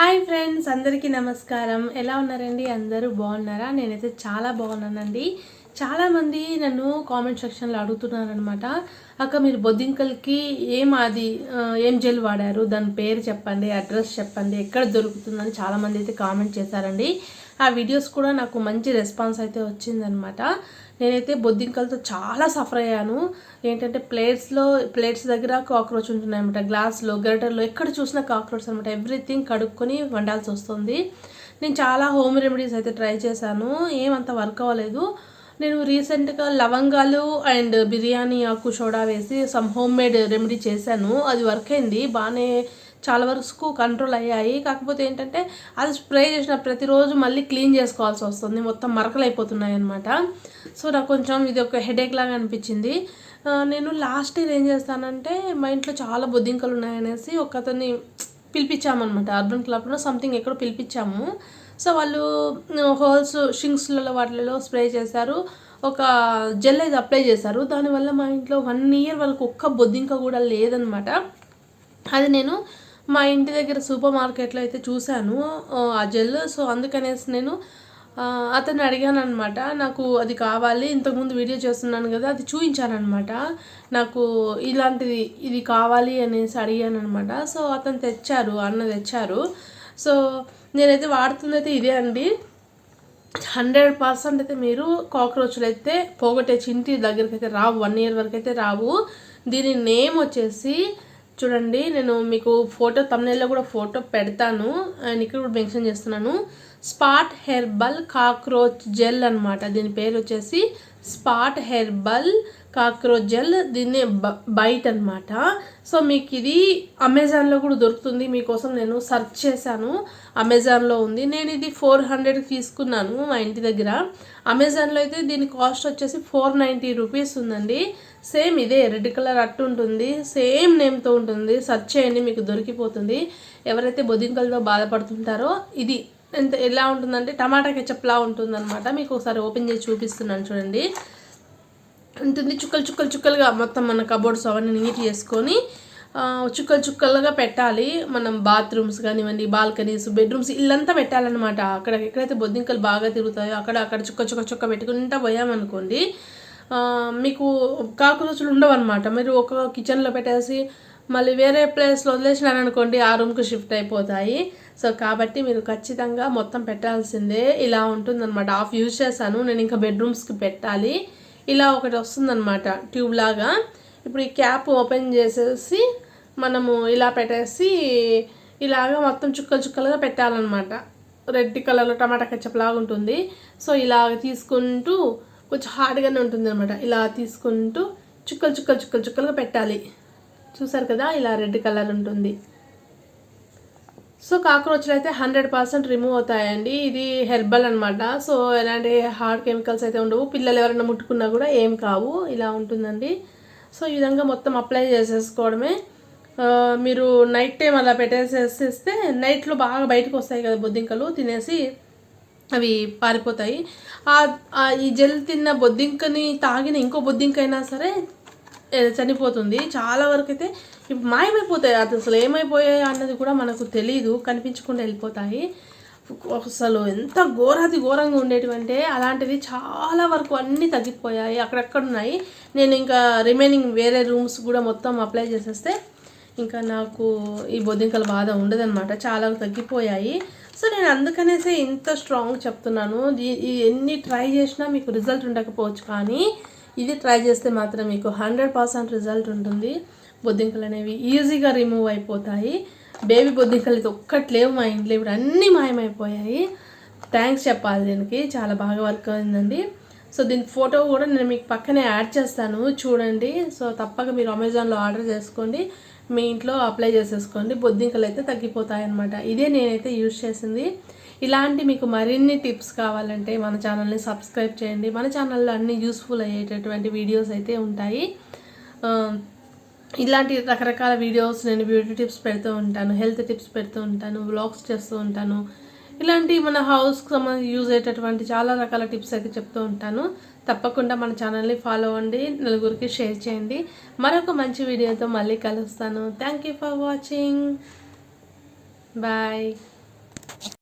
Hi friends అందరికీ నమస్కారం. ఎలా ఉన్నారండి? అందరూ బాగున్నారా? నేనైతే చాలా బాగున్నానండి. చాలామంది నన్ను కామెంట్ సెక్షన్లో అడుగుతున్నారనమాట అక్క మీరు బొద్దింకల్కి ఏం అది ఏం జెల్ వాడారు? దాని పేరు చెప్పండి అడ్రస్ చెప్పండి ఎక్కడ దొరుకుతుందని చాలామంది అయితే కామెంట్ చేశారండి. ఆ వీడియోస్ కూడా నాకు మంచి రెస్పాన్స్ అయితే వచ్చిందనమాట నేనైతే బొద్దింకలతో చాలా సఫర్ అయ్యాను. ఏంటంటే ప్లేట్స్లో ప్లేట్స్ దగ్గర కాక్రోచ్ ఉంటున్నాయి అనమాట గ్లాస్లో గరిటర్లో ఎక్కడ చూసినా కాక్రోచ్ అనమాట ఎవ్రీథింగ్ కడుక్కొని వండాల్సి వస్తుంది. నేను చాలా హోమ్ రెమెడీస్ అయితే ట్రై చేశాను. ఏమంత వర్క్ అవ్వలేదు. నేను రీసెంట్గా లవంగాలు అండ్ బిర్యానీ ఆకు సోడా వేసి సమ్ హోమ్ మేడ్ రెమెడీ చేశాను. అది వర్క్ అయింది. బాగానే చాలా వరకు కంట్రోల్ అయ్యాయి. కాకపోతే ఏంటంటే అది స్ప్రే చేసిన ప్రతిరోజు మళ్ళీ క్లీన్ చేసుకోవాల్సి వస్తుంది. మొత్తం మరకలు అయిపోతున్నాయి అనమాట సో నాకు కొంచెం ఇది ఒక హెడేక్ లాగా అనిపించింది. నేను లాస్ట్ ఇయర్ ఏం చేస్తానంటే మా ఇంట్లో చాలా బొద్దింకలు ఉన్నాయనేసి ఒక అతన్ని పిలిపించామన్నమాట. అర్బన్ క్లబ్లో సంథింగ్ ఎక్కడో పిలిపించాము. సో వాళ్ళు హోల్స్ షింగ్స్లలో వాటిలలో స్ప్రే చేశారు. ఒక జెల్ అయితే అప్లై చేశారు. దానివల్ల మా ఇంట్లో వన్ ఇయర్ వాళ్ళకి ఒక్క బొద్దింక కూడా లేదనమాట అది నేను మా ఇంటి దగ్గర సూపర్ మార్కెట్లో అయితే చూశాను ఆ, జెల్ సో అందుకనేసి నేను అతన్ని అడిగాను అనమాట నాకు అది కావాలి ఇంతకుముందు వీడియో చేస్తున్నాను కదా అది చూపించాను అనమాట నాకు ఇలాంటిది ఇది కావాలి అనేసి అడిగాను అనమాట సో అతను తెచ్చారు అన్న తెచ్చారు. సో నేనైతే వాడుతుంది అయితే ఇదే అండి. హండ్రెడ్ పర్సెంట్ అయితే మీరు కాక్రోచ్లు అయితే పోగొట్టే చింటి దగ్గరికి అయితే రావు వన్ ఇయర్ వరకు అయితే రావు. దీని నేమ్ వచ్చేసి చూడండి నేను మీకు ఫోటో తమ్నేల్లో కూడా ఫోటో పెడతాను. అండ్ ఇక్కడ కూడా మెన్షన్ చేస్తున్నాను. స్పాట్ హెర్బల్ కాక్రోచ్ జెల్ అనమాట దీని పేరు వచ్చేసి స్పాట్ హెర్బల్ కాక్రోచ్ జెల్ దీన్ని బ- బైట్ అనమాట సో మీకు ఇది అమెజాన్లో కూడా దొరుకుతుంది. మీకోసం నేను సర్చ్ చేశాను. అమెజాన్లో ఉంది. నేను ఇది ఫోర్ హండ్రెడ్కి తీసుకున్నాను మా ఇంటి దగ్గర. అమెజాన్లో అయితే దీని కాస్ట్ వచ్చేసి ఫోర్ నైంటీ రూపీస్ ఉందండి. సేమ్ ఇదే రెడ్ కలర్ అట్టు ఉంటుంది. సేమ్ నేమ్తో ఉంటుంది. సర్చ్ చేయండి మీకు దొరికిపోతుంది. ఎవరైతే బొద్దింకలతో బాధపడుతుంటారో ఇది ఎంత ఎలా ఉంటుందంటే టమాటా కెచప్లా ఉంటుందన్నమాట. మీకు ఒకసారి ఓపెన్ చేసి చూపిస్తున్నాను చూడండి. ఉంటుంది చుక్కలు చుక్కలు చుక్కలుగా మొత్తం మన కబోర్డ్స్ అవన్నీ నీట్ చేసుకొని చుక్కలు చుక్కలుగా పెట్టాలి. మనం బాత్రూమ్స్ కానివ్వండి బాల్కనీస్ బెడ్రూమ్స్ ఇల్లంతా పెట్టాలన్నమాట. అక్కడ ఎక్కడైతే బొద్దింకలు బాగా తిరుగుతాయో అక్కడ అక్కడ చుక్క చుక్క చుక్క పెట్టుకుంటా పోయామనుకోండి మీకు కాకురోచులు ఉండవు అనమాట మీరు ఒక కిచెన్లో పెట్టేసి మళ్ళీ వేరే ప్లేస్లో వదిలేసినారనుకోండి ఆ రూమ్కి షిఫ్ట్ అయిపోతాయి. సో కాబట్టి మీరు ఖచ్చితంగా మొత్తం పెట్టాల్సిందే. ఇలా ఉంటుందన్నమాట. ఆఫ్ యూజ్ చేశాను. నేను ఇంకా బెడ్రూమ్స్కి పెట్టాలి. ఇలా ఒకటి వస్తుందన్నమాట. ట్యూబ్ లాగా. ఇప్పుడు ఈ క్యాప్ ఓపెన్ చేసేసి మనము ఇలా పెట్టేసి ఇలాగా మొత్తం చుక్కలు చుక్కలుగా పెట్టాలన్నమాట. రెడ్ కలర్లో టమాటా కచ్చప్ లాగా ఉంటుంది. సో ఇలా తీసుకుంటూ కొంచెం హార్డ్గానే ఉంటుంది అనమాట ఇలా తీసుకుంటూ చుక్కలు చుక్కలు చుక్కలు చుక్కలుగా పెట్టాలి. చూసారు కదా ఇలా రెడ్ కలర్ ఉంటుంది. సో కాక్రోచ్లు అయితే హండ్రెడ్ పర్సెంట్ రిమూవ్ అవుతాయండి. ఇది హెర్బల్ అనమాట సో ఎలాంటి హార్డ్ కెమికల్స్ అయితే ఉండవు. పిల్లలు ఎవరైనా ముట్టుకున్నా కూడా ఏం కావు. ఇలా ఉంటుందండి. సో ఈ విధంగా మొత్తం అప్లై చేసేసుకోవడమే. మీరు నైట్ టైం అలా పెట్టేసేస్తే నైట్లో బాగా బయటకు వస్తాయి కదా బొద్దింకలు తినేసి అవి పారిపోతాయి. ఆ- ఈ జెల్ తిన్న బొద్దింకని తాగిన ఇంకో బొద్దింకైనా సరే చనిపోతుంది. చాలా వరకు అయితే మాయమైపోతాయి. అది అసలు ఏమైపోయాయి అన్నది కూడా మనకు తెలియదు కనిపించకుండా వెళ్ళిపోతాయి. అసలు ఎంత ఘోరాది ఘోరంగా ఉండేటివంటే అలాంటివి చాలా వరకు అన్నీ తగ్గిపోయాయి. అక్కడక్కడ ఉన్నాయి? నేను ఇంకా రిమైనింగ్ వేరే రూమ్స్ కూడా మొత్తం అప్లై చేసేస్తే ఇంకా నాకు ఈ బొద్దింకల బాధ ఉండదన్నమాట. చాలా తగ్గిపోయాయి. సో నేను అందుకనేసే ఇంత స్ట్రాంగ్ చెప్తున్నాను. ఎన్ని ట్రై చేసినా మీకు రిజల్ట్ ఉండకపోవచ్చు. కానీ ఇది ట్రై చేస్తే మాత్రం మీకు హండ్రెడ్ పర్సెంట్ రిజల్ట్ ఉంటుంది. బొద్దింకలు అనేవి ఈజీగా రిమూవ్ అయిపోతాయి. బేబీ బొద్దింకలు అయితే ఒక్కటి లేవు మా ఇంట్లో ఇప్పుడు అన్నీ మాయమైపోయాయి. థ్యాంక్స్ చెప్పాలి దీనికి చాలా బాగా వర్క్ అయిందండి. సో దీని ఫోటో కూడా నేను మీకు పక్కనే యాడ్ చేస్తాను చూడండి. సో తప్పక మీరు అమెజాన్లో ఆర్డర్ చేసుకోండి. మీ ఇంట్లో అప్లై చేసేసుకోండి. బొద్దింకలు అయితే తగ్గిపోతాయి అనమాట ఇదే నేనైతే యూజ్ చేసింది. ఇలాంటి మీకు మరిన్ని టిప్స్ కావాలంటే మన ఛానల్ని సబ్స్క్రైబ్ చేయండి. మన ఛానల్లో అన్ని యూస్ఫుల్ అయ్యేటటువంటి వీడియోస్ అయితే ఉంటాయి. ఇలాంటి రకరకాల వీడియోస్ నేను బ్యూటీ టిప్స్ పెడుతూ ఉంటాను హెల్త్ టిప్స్ పెడుతూ ఉంటాను వ్లాగ్స్ చేస్తూ ఉంటాను. ఇలాంటి మన హౌస్కి సంబంధించి యూజ్ అయ్యేటటువంటి చాలా రకాల టిప్స్ అయితే చెప్తూ ఉంటాను. తప్పకుండా మన ఛానల్ని ఫాలో అవ్వండి నలుగురికి షేర్ చేయండి. మరొక మంచి వీడియోతో మళ్ళీ కలుస్తాను. Thank you for watching bye